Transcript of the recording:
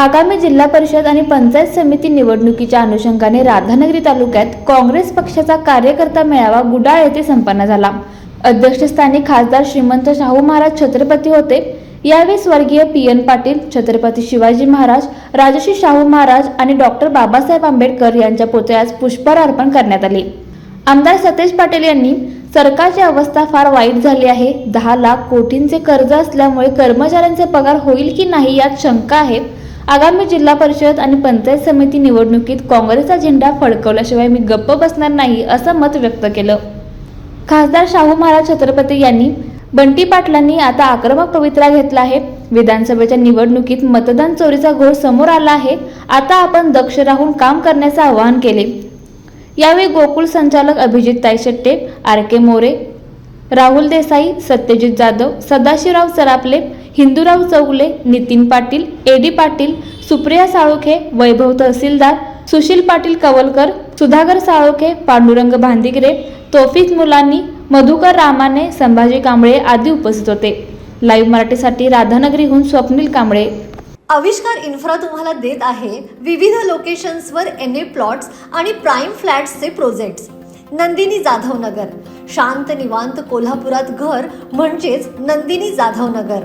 आगामी जिल्हा परिषद आणि पंचायत समिती निवडणुकीच्या अनुषंगाने राधानगरी तालुक्यात काँग्रेस पक्षाचा कार्यकर्ता मेळावा गुडाळ येथे संपन्न झाला. अध्यक्षस्थानी खासदार श्रीमंत शाहू महाराज छत्रपती होते. यावेळी स्वर्गीय पी एन पाटील छत्रपती शिवाजी महाराज राजश्री शाहू महाराज आणि डॉक्टर बाबासाहेब आंबेडकर यांच्या पुतळ्यास पुष्पहार अर्पण करण्यात आले. आमदार सतेज पाटील यांनी सरकारची अवस्था फार वाईट झाली आहे. दहा लाख कोटींचे कर्ज असल्यामुळे कर्मचाऱ्यांचे पगार होईल की नाही यात शंका आहे. आगामी जिल्हा परिषद आणि पंचायत समिती निवडणुकीत काँग्रेसचा झेंडा फडकवल्याशिवाय मी गप्प बसणार नाही असं मत व्यक्त केलं. खासदार शाहू महाराज छत्रपती यांनी बंटी पाटलांनी आता आक्रमक पवित्रा घेतला आहे. विधानसभेच्या निवडणुकीत मतदान चोरीचा घोळ समोर आला आहे. आता आपण दक्ष राहून काम करण्याचं आवाहन केले. यावेळी गोकुळ संचालक Abhijit Tayshette R K More Rahul Desai Satyajit Jadhav Sadashivrao Saraple Hindurao Chougale Nitin Patil A D Patil Supriya Salokhe Vaibhav Tahsildar Sushil Patil Kavalkar Sudhakar Salokhe Pandurang Bhandigare Tofik Mulani Madhukar Ramane Sambhaji Kamble आदी उपस्थित होते. Live मराठीसाठी राधानगरीहून Swapnil Kamble. Avishkar infra तुम्हाला देत आहे विविध लोकेशन्सवर एन ए प्लॉट्स आणि प्राईम फ्लॅट्सचे प्रोजेक्ट्स. नंदिनी जाधव नगर शांत निवांत कोल्हापुरात घर म्हणजेच नंदिनी जाधव नगर